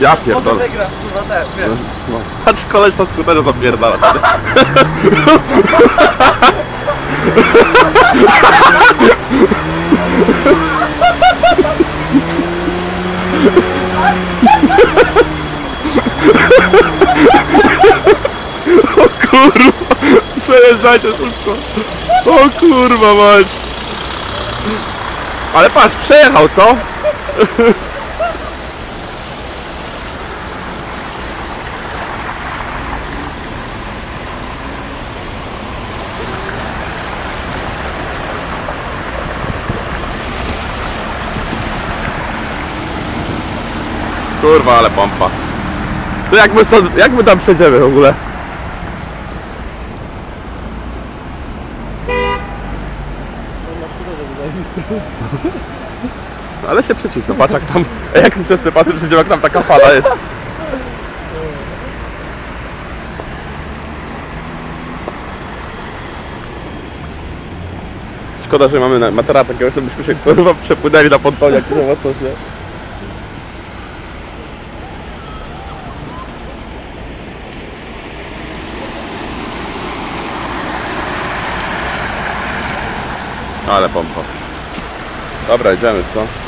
Ja Może pierdolę. wygrasz, kurwa, te, wiesz. No. Patrz, koleś na skuterze zapierdala. O kurwa! Przejeżdżajcie szybko! O kurwa mać! Ale patrz, przejechał, co? Kurwa, ale pompa. To jak my, stąd, jak my tam przejdziemy w ogóle? Ale się przycisnął, patrz jak tam, jak my przez te pasy jak tam taka fala jest. Szkoda, że mamy materaca jakiegoś, to byśmy się kurwa przepłynęli na pontonie, ma coś, nie? Ale pompa. Dobra, idziemy, co?